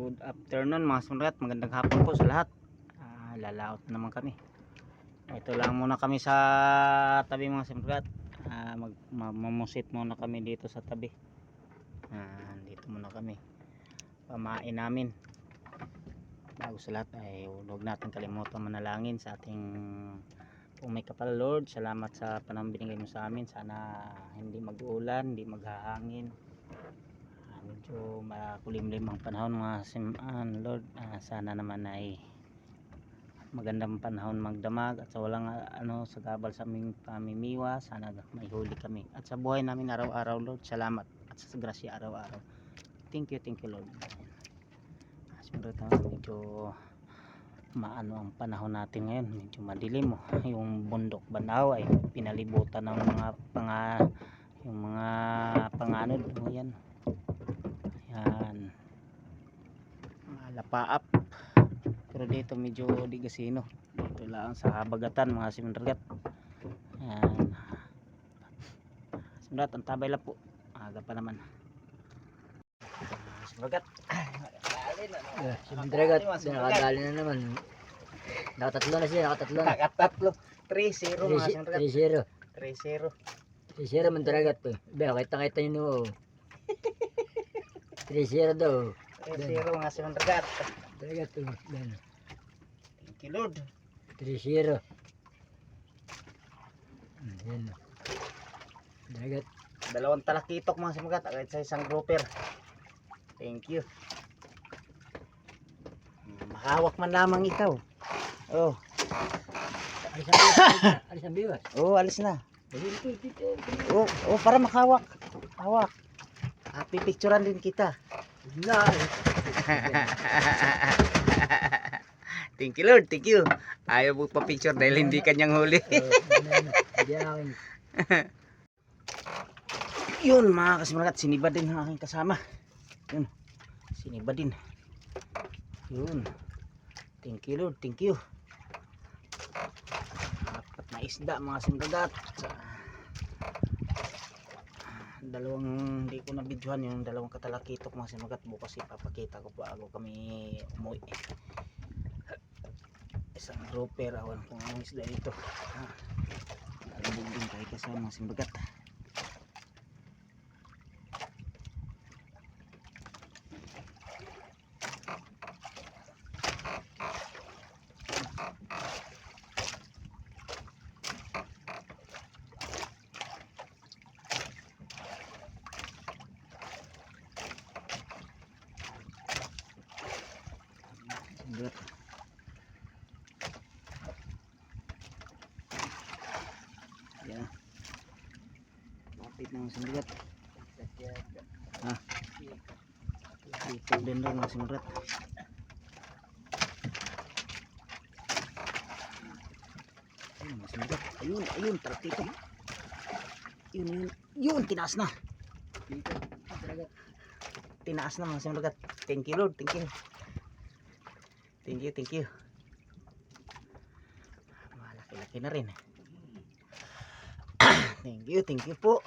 Good afternoon mga sunrat, magandang hapon po sa lahat. Ah, lalaot na naman kami. Ito lang muna kami sa tabi mga sunrat. Ah, mamusit muna kami dito sa tabi. Ah, dito muna kami. Pamain namin. Bago sa lahat ay huwag natin kalimutan manalangin sa ating kung may kapal Lord, salamat sa panahon binigay mo sa amin. Sana hindi mag-ulan, hindi maghahangin. Medyo makulimlim ang panahon mga simaan Lord Ah, sana naman ay magandang panahon magdamag at sa walang ano sa gabal sa aming pamimiwa sana may huli kami. At sa buhay namin araw-araw Lord salamat. At sa grasya araw-araw. Thank you thank you Lord. Ah, siyempre ito, medyo maano ang panahon natin ngayon. Medyo madilim oh. yung bundok banaw ay pinalibutan ng mga panga yung mga panganod oh, yan yan. Mga lapaap. Pero dito medyo di gasino. Dito lang sa habagatan mga simandragat. Yan. Simandragat, ang tabay lang po. Aga pa naman. Ah, Simandragat. Yeah, si Mandragat, nakadali na naman. Nakatatlo na siya, nakatatlo na. Nakatatlo. 3-0 mga simandragat. 3-0. 3-0. 3-0 Mandragat to. Be, kita-kita nyo no. 3-0 daw. 3-0 mga simandragat. Mandragat to. Yan. Thank you Lord. 3-0. Hmm, Yan. Mandragat. Dalawang talakitok mga simandragat. Agad sa isang grouper. Thank you. Mahawak man lamang ikaw. Oh, Alis ang biwas. Alis ang biwas. oh, alis na. Oh, oh, para makahawak. Hawak. Ah, pipicturean din kita. Thank you Lord, thank you. Ayaw mo pa picture dahil hindi kanyang huli. Yun mga kasimulagat, siniba din ang aking kasama. Yun, siniba din. Yun. Thank you Lord, thank you. Apat na isda mga kasimulagat. Dalawang, hindi ko na videohan yung dalawang katalakitok mga kasimulagat. Bukas ipapakita ko bago kami umuwi. Isang grouper, awan kung anong isda ito. Ah, nalubog din tayo kasama mga kasimulagat. Berat. Ya. Lapit na masing berat. Ah. Ito din rin masing berat. Ayun, berat. Ayun, ayun, trakito. Yun, yun, yun, tinaas na. Tinaas na masing berat. Thank you Lord, thank you. Thank you, thank you. Malaki-laki na rin. thank you, thank you po.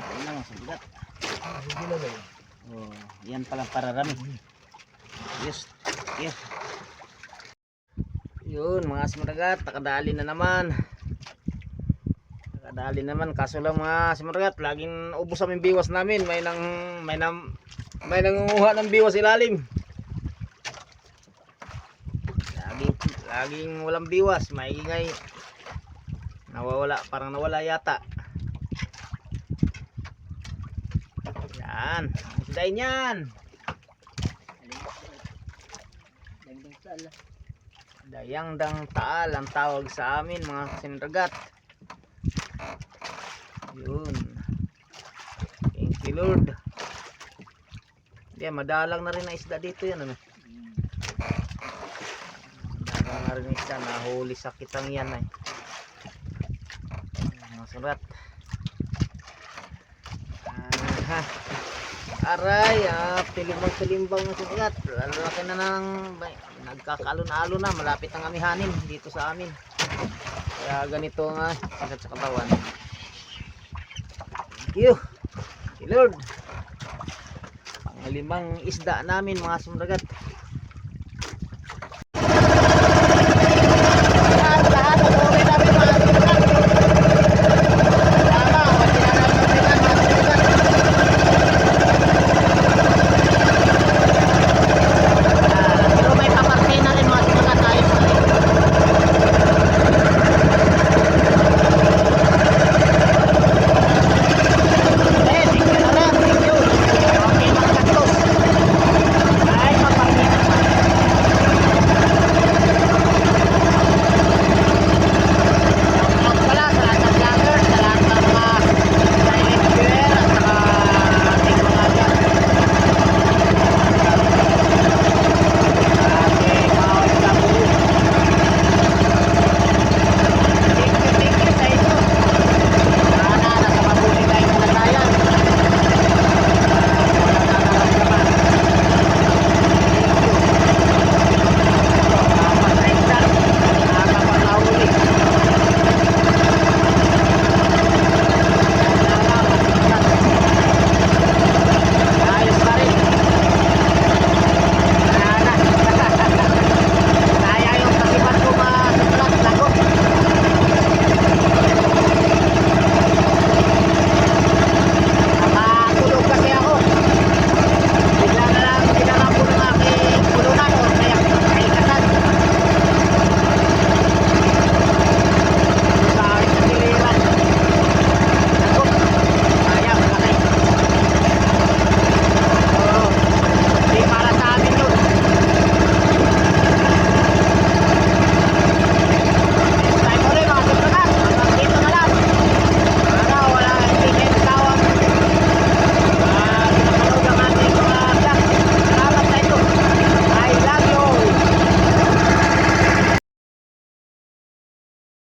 Ayun lang, sabigat. Oh, yan palang pararami. Yun, mga simuragat, nakadali na naman. Nakadali naman, kaso lang mga simuragat, laging ubos ang biwas namin. May nang may nang may nangunguha ng biwas ilalim. Laging laging walang biwas, maingay. Nawawala, parang nawala yata. Yan, isdain yan. Dagdag sala. Dayang dang taal ang tawag sa amin mga sinragat. Yun. Thank you Lord. Yan, madalang na rin na isda dito yan. Ano? Madalang na rin isda. Nahuli sa kitang yan ay. Mga surat. Ah, Aray, ah, tilimbang tilimbang na sugat. Lalaki na ng nagkakalo-alo na, malapit ang amihanin dito sa amin. Kaya ganito nga, sakit sa katawan. Thank you. You, Lord. Pangalimang isda namin mga sumdagat.